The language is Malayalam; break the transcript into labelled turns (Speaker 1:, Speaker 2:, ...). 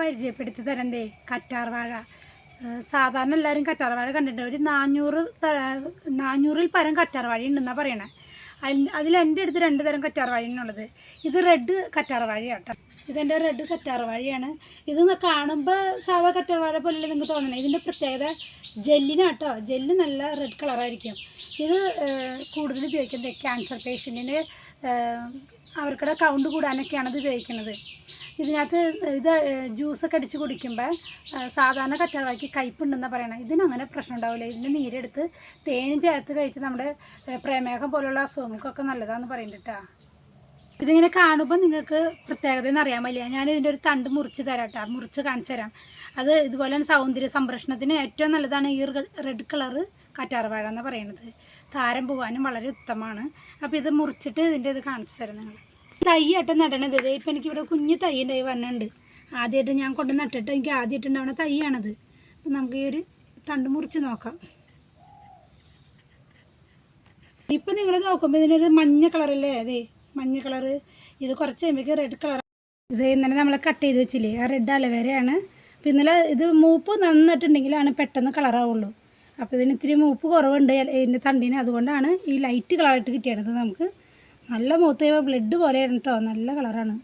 Speaker 1: പരിചയപ്പെടുത്തി തരണ്ടേ കറ്റാർ വാഴ. സാധാരണ എല്ലാവരും കറ്റാർ വാഴ കണ്ടിട്ടുണ്ട്. ഒരു നാനൂറ് നാനൂറിൽ പരം കറ്റാർ വാഴ ഉണ്ടെന്നാണ് പറയണേ. അതിൽ എന്റെ അടുത്ത് രണ്ട് തരം കറ്റാർ വാഴയാണുള്ളത്. ഇത് റെഡ് കറ്റാർ വാഴയാണ് കേട്ടോ ഇതെന്റെ റെഡ് കറ്റാർ വാഴയാണ്. ഇത് കാണുമ്പോൾ സാധാ കറ്റാർ വാഴ പോലെ നിങ്ങൾക്ക് തോന്നണേ? ഇതിന്റെ പ്രത്യേകത ജെല്ലിനാട്ടോ. ജെല്ല് നല്ല റെഡ് കളറായിരിക്കും. ഇത് കൂടുതൽ ഉപയോഗിക്കുന്നത് ക്യാൻസർ പേഷ്യന്റിന് അവർക്കുടെ കൗണ്ട് കൂടാനൊക്കെയാണ് ഇത് ഉപയോഗിക്കുന്നത്. ഇതിനകത്ത് ഇത് ജ്യൂസൊക്കെ അടിച്ച് കുടിക്കുമ്പോൾ സാധാരണ കറ്റാർവാഴയ്ക്ക് കയ്പുണ്ടെന്നാണ് പറയണം. ഇതിനങ്ങനെ പ്രശ്നം ഉണ്ടാവില്ല ഇതിന്റെ നീരെടുത്ത് തേനും ചേർത്ത് കഴിച്ച് നമ്മുടെ പ്രമേഹം പോലുള്ള അസുഖങ്ങൾക്കൊക്കെ നല്ലതാണെന്ന് പറയുന്നുണ്ട് ഇതിങ്ങനെ കാണുമ്പോൾ നിങ്ങൾക്ക് പ്രത്യേകതയെന്ന് അറിയാൻ പറ്റില്ല ഞാൻ ഇതിന്റെ ഒരു തണ്ട് മുറിച്ച് തരാം കേട്ടോ മുറിച്ച് കാണിച്ചു തരാം. അത് ഇതുപോലെ സൗന്ദര്യ സംരക്ഷണത്തിന് ഏറ്റവും നല്ലതാണ് ഈ റെഡ് കളറ് കറ്റാർവാഴ എന്ന് പറയുന്നത് താരം പോകാനും വളരെ ഉത്തമമാണ്. അപ്പോൾ ഇത് മുറിച്ചിട്ട് ഇതിന്റെ ഇത് കാണിച്ചു തരാം നിങ്ങൾ തൈയായിട്ട് നടണത്. ഇപ്പം എനിക്കിവിടെ കുഞ്ഞ് തൈ ഉണ്ടായി വന്നിട്ടുണ്ട് ആദ്യമായിട്ട് ഞാൻ കൊണ്ട് നട്ടിട്ട് എനിക്ക് ആദ്യമായിട്ട് ഉണ്ടാവുന്ന തൈയാണത്. അപ്പം നമുക്ക് ഈ ഒരു തണ്ട് മുറിച്ച് നോക്കാം. ഇപ്പം നിങ്ങൾ നോക്കുമ്പോൾ ഇതിനൊരു മഞ്ഞ കളറല്ലേ അതെ മഞ്ഞ കളറ് ഇത് കുറച്ച് കഴിയുമ്പോഴേക്ക് റെഡ് കളർ ഇത് ഇന്നലെ നമ്മൾ കട്ട് ചെയ്ത് വെച്ചില്ലേ? ആ റെഡ് അലവേരയാണ് അപ്പം ഇന്നലെ ഇത് മൂപ്പ് നന്നിട്ടുണ്ടെങ്കിലാണ് പെട്ടെന്ന് കളറാവുള്ളൂ അപ്പോൾ ഇതിന് ഇത്തിരി മൂപ്പ് കുറവുണ്ട് ഇതിന്റെ തണ്ടിന്. അതുകൊണ്ടാണ് ഈ ലൈറ്റ് കളറായിട്ട് കിട്ടിയത് നമുക്ക്. നല്ല മൂത്ത് ബ്ലഡ് പോലെയാണ് കേട്ടോ നല്ല കളറാണ്